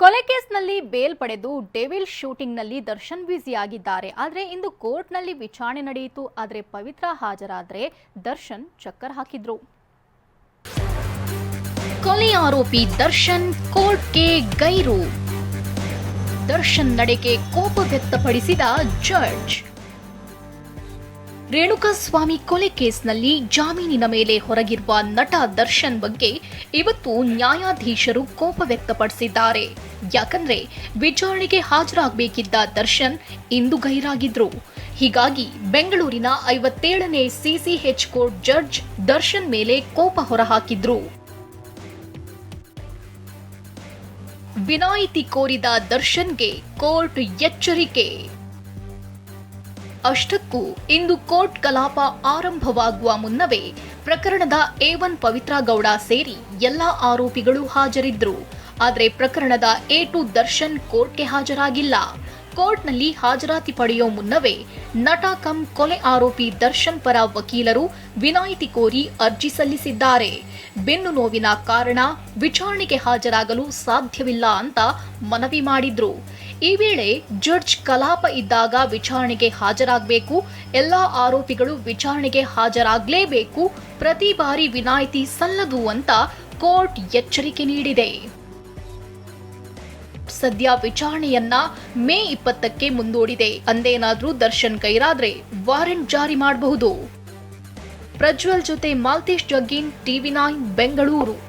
ಕೊಲೆ ಕೇಸ್ನಲ್ಲಿ ಬೇಲ್ ಪಡೆದು ಡೆವಿಲ್ ಶೂಟಿಂಗ್ನಲ್ಲಿ ದರ್ಶನ್ ಬ್ಯುಸಿಯಾಗಿದ್ದಾರೆ. ಆದರೆ ಇಂದು ಕೋರ್ಟ್ನಲ್ಲಿ ವಿಚಾರಣೆ ನಡೆಯಿತು. ಆದರೆ ಪವಿತ್ರ ಹಾಜರಾದರೆ ದರ್ಶನ್ ಚಕ್ಕರ್ ಹಾಕಿದ್ರು. ಕೊಲೆ ಆರೋಪಿ ದರ್ಶನ್ ಕೋರ್ಟ್ಗೆ ಗೈರು. ದರ್ಶನ್ ನಡೆಗೆ ಕೋಪ ವ್ಯಕ್ತಪಡಿಸಿದ ಜಡ್ಜ್. ರೇಣುಕಾಸ್ವಾಮಿ ಕೊಲೆ ಕೇಸ್ನಲ್ಲಿ ಜಾಮೀನಿನ ಮೇಲೆ ಹೊರಗಿರುವ ನಟ ದರ್ಶನ್ ಬಗ್ಗೆ ಇವತ್ತು ನ್ಯಾಯಾಧೀಶರು ಕೋಪ ವ್ಯಕ್ತಪಡಿಸಿದ್ದಾರೆ. ಯಾಕಂದ್ರೆ ವಿಚಾರಣೆಗೆ ಹಾಜರಾಗಬೇಕಿದ್ದ ದರ್ಶನ್ ಇಂದು ಗೈರಾಗಿದ್ರು. ಹೀಗಾಗಿ ಬೆಂಗಳೂರಿನ ಐವತ್ತೇಳನೇ ಸಿಸಿಎಚ್ ಕೋರ್ಟ್ ಜಡ್ಜ್ ದರ್ಶನ್ ಮೇಲೆ ಕೋಪ ಹೊರಹಾಕಿದ್ರು. ವಿನಾಯಿತಿ ಕೋರಿದ ದರ್ಶನ್ಗೆ ಕೋರ್ಟ್ ಎಚ್ಚರಿಕೆ. ಅಷ್ಟಕ್ಕೂ ಇಂದು ಕೋರ್ಟ್ ಕಲಾಪ ಆರಂಭವಾಗುವ ಮುನ್ನವೇ ಪ್ರಕರಣದ ಎ ಒನ್ ಪವಿತ್ರ ಗೌಡ ಸೇರಿ ಎಲ್ಲಾ ಆರೋಪಿಗಳು ಹಾಜರಿದ್ರು. ಆದರೆ ಪ್ರಕರಣದ ಎ ಟು ದರ್ಶನ್ ಕೋರ್ಟ್ಗೆ ಹಾಜರಾಗಿಲ್ಲ. ಕೋರ್ಟ್ನಲ್ಲಿ ಹಾಜರಾತಿ ಪಡೆಯೋ ಮುನ್ನವೇ ನಟ ಕಂ ಕೊಲೆ ಆರೋಪಿ ದರ್ಶನ್ ಪರ ವಕೀಲರು ವಿನಾಯಿತಿ ಕೋರಿ ಅರ್ಜಿ ಸಲ್ಲಿಸಿದ್ದಾರೆ. ಬೆನ್ನು ನೋವಿನ ಕಾರಣ ವಿಚಾರಣೆಗೆ ಹಾಜರಾಗಲು ಸಾಧ್ಯವಿಲ್ಲ ಅಂತ ಮನವಿ ಮಾಡಿದ್ರು. ಈ ವೇಳೆ ಜಡ್ಜ್ ಕಲಾಪ ಇದ್ದಾಗ ವಿಚಾರಣೆಗೆ ಹಾಜರಾಗಬೇಕು, ಎಲ್ಲ ಆರೋಪಿಗಳು ವಿಚಾರಣೆಗೆ ಹಾಜರಾಗಲೇಬೇಕು, ಪ್ರತಿ ಬಾರಿ ವಿನಾಯಿತಿ ಸಲ್ಲದು ಅಂತ ಕೋರ್ಟ್ ಎಚ್ಚರಿಕೆ ನೀಡಿದೆ. ಸದ್ಯ ವಿಚಾರಣೆಯನ್ನ ಮೇ ಇಪ್ಪತ್ತಕ್ಕೆ ಮುಂದೂಡಿದೆ. ಅಂದೇನಾದ್ರೂ ದರ್ಶನ್ ಕೈರಾದ್ರೆ ವಾರೆಂಟ್ ಜಾರಿ ಮಾಡಬಹುದು. ಪ್ರಜ್ವಲ್ ಜೊತೆ ಮಾಲ್ತೇಶ್ ಜಗ್ಗಿನ್, ಟಿವಿ ನೈನ್, ಬೆಂಗಳೂರು.